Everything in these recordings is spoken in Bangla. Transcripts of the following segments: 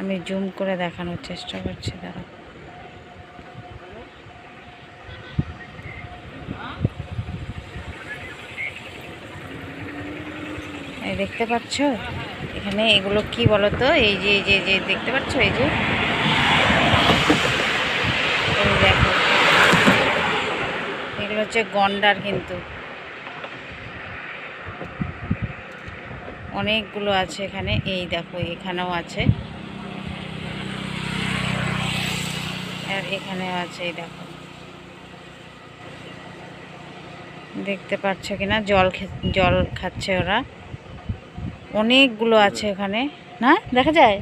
আমি জুম করে দেখানোর চেষ্টা করছি দাঁড়া দেখতে পাচ্ছ? এখানে এগুলো কি বলো তো এই যে এই যে যে, দেখতে পাচ্ছ? এই যে। দেখো। এগুলো হচ্ছে গন্ডার কিন্তু। অনেকগুলো আছে এখানে। এই দেখো, এখানেও আছে। আর এখানেও আছে দেখো। দেখতে পাচ্ছ কিনা? জল জল খাচ্ছে ওরা। অনেকগুলো আছে এখানে না? দেখা যায়?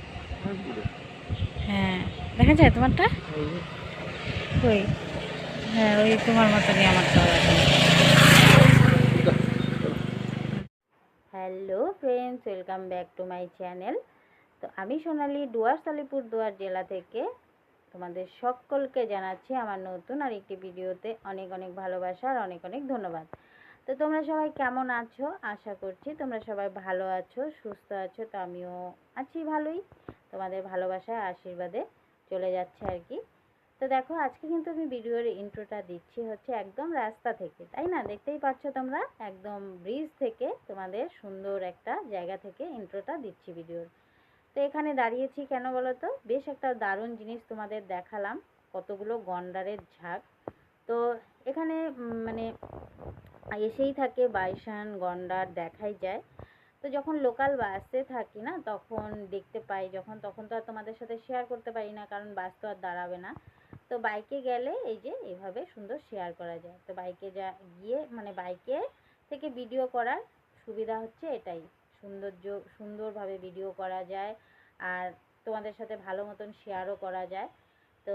হ্যাঁ। দেখা যায় তোমারটা? ওই। হ্যাঁ ওই তোমার মতনই আমারটাও আছে hello friends, welcome back to my channel. তো আমি সোনালি ডুয়ার্স আলিপুর দুয়ার জেলা থেকে। তোমাদের সকলকে জানাচ্ছি আমার নতুন আর একটি ভিডিওতে অনেক অনেক ভালোবাসা আর অনেক অনেক ধন্যবাদ। তো তোমরা সবাই কেমন আছো? আশা করছি তোমরা সবাই ভালো আছো, সুস্থ আছো, তো আমিও আছি ভালোই। তোমাদের ভালোবাসায় আশীর্বাদে চলে যাচ্ছে আর কি। তো দেখো, আজকে কিন্তু আমি ভিডিওর ইন্ট্রোটা দিচ্ছি হচ্ছে একদম রাস্তা থেকে, তাই না? দেখতেই পাচ্ছ তোমরা? একদম ব্রিজ থেকে তোমাদের সুন্দর একটা জায়গা থেকে ইন্ট্রোটা দিচ্ছি ভিডিওর। তো এখানে দাঁড়িয়েছি কেন বলো তো বেশ একটা দারুণ জিনিস তোমাদের দেখালাম, কতগুলো গন্ডারের ঝাঁক। তো এখানে মানে এসেই থাকে বাইসান গন্ডার দেখাই যায়। তো যখন লোকাল বাসে থাকি না, তখন দেখতে পাই, যখন, তখন তো আর তোমাদের সাথে শেয়ার করতে পারি না, কারণ বাস তো আর দাঁড়াবে না। তো বাইকে গেলে এই যে, এভাবে সুন্দর শেয়ার করা যায়। তো বাইকে যা, গিয়ে মানে বাইকে থেকে ভিডিও করার সুবিধা হচ্ছে এটাই। সৌন্দর্য, সুন্দরভাবে ভিডিও করা যায় আর তোমাদের সাথে ভালো মতন শেয়ারও করা যায়। তো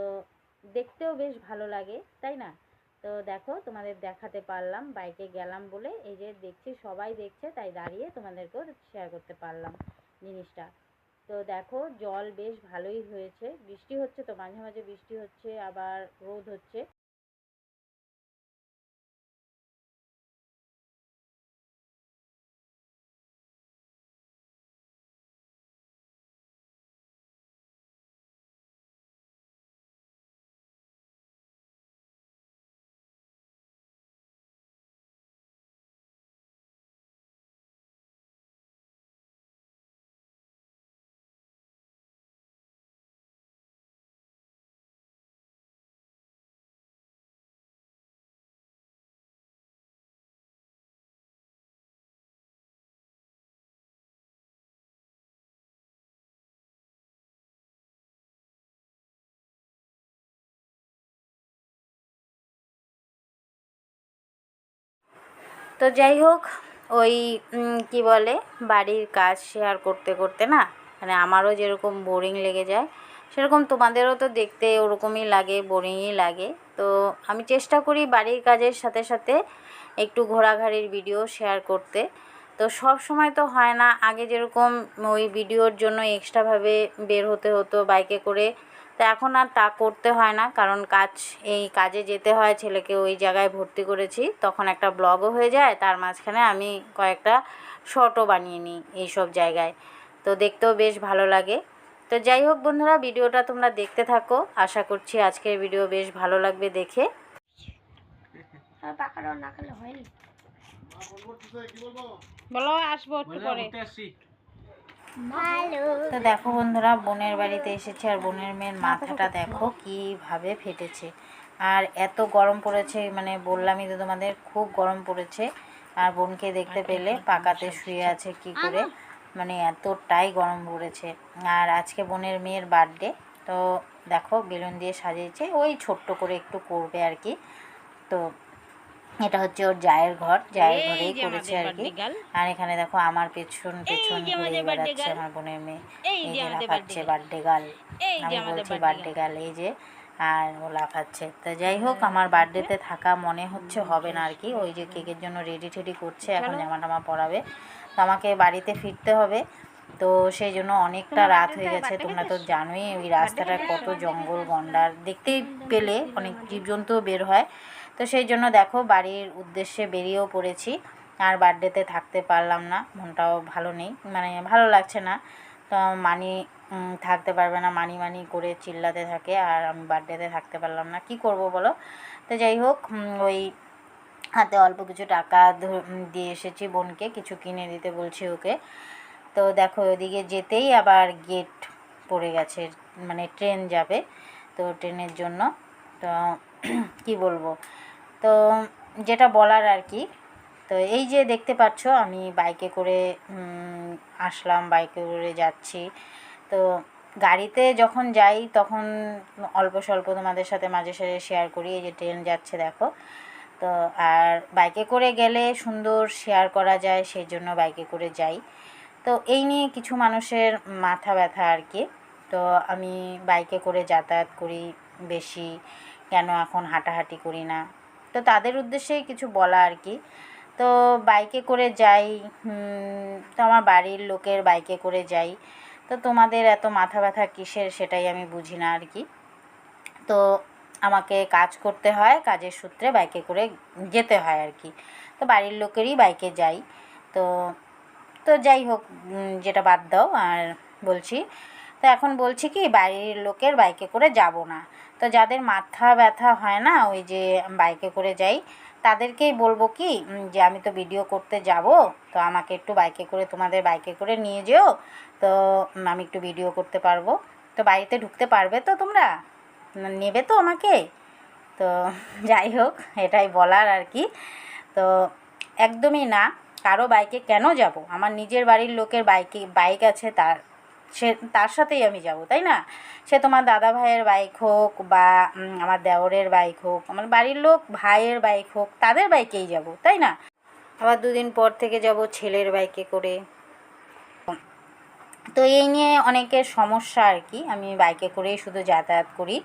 দেখতেও বেশ ভালো লাগে, তাই না? তো দেখো, তোমাদের দেখাতে পারলাম বাইকে গেলাম বলে এই যে দেখছি, সবাই দেখছে, তাই দাঁড়িয়ে তোমাদেরকেও শেয়ার করতে পারলাম জিনিসটা। তো দেখো, জল বেশ ভালোই হয়েছে, বৃষ্টি হচ্ছে তো মাঝে মাঝে বৃষ্টি হচ্ছে, আবার রোদ হচ্ছে। তো যাই হোক, ওই কি বলে, বাড়ির কাজ শেয়ার করতে করতে না মানে আমারও যেরকম বোরিং লেগে যায়, সেরকম তোমাদেরও তো দেখতে ওরকমই লাগে বোরিংই লাগে। তো আমি চেষ্টা করি বাড়ির কাজের সাথে সাথে একটু ঘোরাঘাড়ির ভিডিও শেয়ার করতে। তো সব সময় তো হয় না, আগে যেরকম ওই ভিডিওর জন্য এক্সট্রাভাবে বের হতে হতো বাইকে করে তো এখন আর তা করতে হয় না কারণ কাজ এই কাজে যেতে হয় ছেলেকে ওই জায়গায় ভর্তি করেছি। তখন একটা ব্লগও হয়ে যায় তার মাঝখানে আমি কয়েকটা শর্টও বানিয়ে নিই এইসব জায়গায়। তো দেখতেও বেশ ভালো লাগে। তো যাই হোক বন্ধুরা ভিডিওটা তোমরা দেখতে থাকো। আশা করছি আজকের ভিডিও বেশ ভালো লাগবে দেখে। বলো আসব একটু পরে। তো দেখো বন্ধুরা বোনের বাড়িতে এসেছে আর বোনের মেয়ের মাথাটা দেখো কীভাবে ফেটেছে। আর এত গরম পড়েছে মানে বললামই তো তোমাদের খুব গরম পড়েছে। আর বোনকে দেখতে পেলে পাকাতে শুয়ে আছে কি করে মানে এতটাই গরম পড়েছে। আর আজকে বোনের মেয়ের বার্থডে তো দেখো বেলুন দিয়ে সাজিয়েছে ওই ছোট্ট করে একটু করবে আর কি। তো এটা হচ্ছে ওর জায়ের ঘর জায়ের ঘরেই করেছে আর কি। আর এখানে দেখো আমার পেছন পেছন ঘুরে বেড়াচ্ছে আমার বোনের মেয়ে। এই যে লাফাচ্ছে বার্থডে গার্ল। আমি বলছি বার্থডে গার্ল। এই যে আর ও লাফাচ্ছে। তো যাই হোক আমার বার্থডেতে থাকা মনে হচ্ছে হবে না আর কি। ওই যে কেকের জন্য রেডি টেডি করছে এখন জামা টামা পরাবে। তো আমাকে বাড়িতে ফিরতে হবে। তো সেই জন্য অনেকটা রাত হয়ে গেছে। তোমরা তো জানোই ওই রাস্তাটা কত জঙ্গল গন্ডার দেখতেই পেলে অনেক জীবজন্তুও বের হয়। তো সেই জন্য দেখো বাড়ির উদ্দেশ্যে বেরিয়েও পড়েছি। আর বার্থডেতে থাকতে পারলাম না, মনটাও ভালো নেই মানে ভালো লাগছে না। তো মানি থাকতে পারবে না, মানি মানি করে চিল্লাতে থাকে, আর আমি বার্থডেতে থাকতে পারলাম না। কি করব বলো? তো যাই হোক ওই হাতে অল্প কিছু টাকা দিয়ে এসেছি বোনকে, কিছু কিনে দিতে বলছি ওকে। তো দেখো ওদিকে যেতেই আবার গেট পড়ে গেছে মানে ট্রেন যাবে, তো ট্রেনের জন্য। তো কি বলব? তো যেটা বলার আর কি, তো এই যে দেখতে পাচ্ছ আমি বাইকে করে আসলাম বাইকে করে যাচ্ছি। তো গাড়িতে যখন যাই তখন অল্প স্বল্প তোমাদের সাথে মাঝে সাঝে শেয়ার করি, এই যে ট্রেন যাচ্ছে দেখো। তো আর বাইকে করে গেলে সুন্দর শেয়ার করা যায় সেই জন্য বাইকে করে যাই। তো এই নিয়ে কিছু মানুষের মাথা ব্যথা আর কি। তো আমি বাইকে করে যাতায়াত করি বেশি। কেন এখন হাঁটাহাঁটি করি না? তো তাদের উদ্দেশ্যেই কিছু বলা আর কি। তো বাইকে করে যাই তো আমার বাড়ির লোকের বাইকে করে যাই। তো তোমাদের এত মাথা ব্যথা কিসের সেটাই আমি বুঝি না আর কি। তো আমাকে কাজ করতে হয়, কাজের সূত্রে বাইকে করে যেতে হয় আর কি। তো বাড়ির লোকেরই বাইকে যাই। তো তো যাই হোক যেটা বাদ দাও। আর বলছি, তো এখন বলছি কি, বাড়ির লোকের বাইকে করে যাব না। তো যাদের মাথা ব্যথা হয় না, ওই যে বাইকে করে যাই, তাদেরকেই বলব কি যে আমি তো ভিডিও করতে যাব, তো আমাকে একটু বাইকে করে, তোমাদের বাইকে করে নিয়ে যেও, তো আমি একটু ভিডিও করতে পারব। তো বাড়িতে ঢুকতে পারবে তো তোমরা? নেবে তো আমাকে? তো যাই হোক, এটাই বলার আর কি। তো একদমই না, কারও বাইকে কেন যাব? আমার নিজের বাড়ির লোকের বাইকে, বাইক আছে তার সে তার সাথেই আমি যাব, তাই না? সে তোমার দাদা ভাইয়ের বাইক হোক বা আমার দেওরের বাইক হোক, আমার বাড়ির লোক ভাইয়ের বাইক হোক, তাদের বাইকেই যাব, তাই না? আবার দুদিন পর থেকে যাব ছেলের বাইকে করে। তো এই নিয়ে অনেকের সমস্যা আর কি, আমি বাইকে করেই শুধু যাতায়াত করি।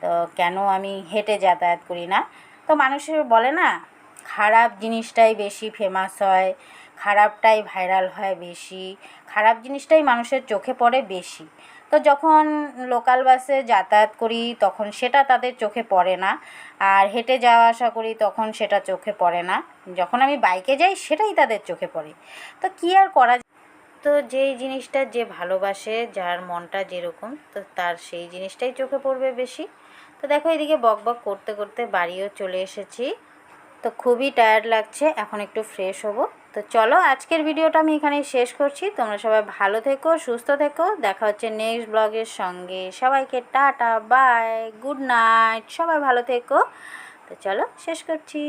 তো কেন আমি হেঁটে যাতায়াত করি না? তো মানুষের বলে না, খারাপ জিনিসটাই বেশি ফেমাস হয়। খারাপটাই ভাইরাল হয় বেশি, খারাপ জিনিসটাই মানুষের চোখে পড়ে বেশি। তো যখন লোকাল বাসে যাতায়াত করি, তখন সেটা তাদের চোখে পড়ে না। আর হেঁটে যাওয়া আসা করি, তখন সেটা চোখে পড়ে না। যখন আমি বাইকে যাই, সেটাই তাদের চোখে পড়ে। তো কী আর করা তো যেই জিনিসটা যে ভালোবাসে, যার মনটা যেরকম, তো তার সেই জিনিসটাই চোখে পড়বে বেশি। তো দেখো, এদিকে বক বক করতে করতে বাড়িও চলে এসেছি। তো খুবই টায়ার্ড লাগছে, এখন একটু ফ্রেশ হব। তো চলো আজকের ভিডিওটা আমি এখানেই শেষ করছি। তোমরা সবাই ভালো থেকো, সুস্থ থেকো। দেখা হচ্ছে নেক্সট ব্লগের সঙ্গে। সবাইকে টাটা বাই গুড নাইট সবাই ভালো থেকো। তো চলো শেষ করছি।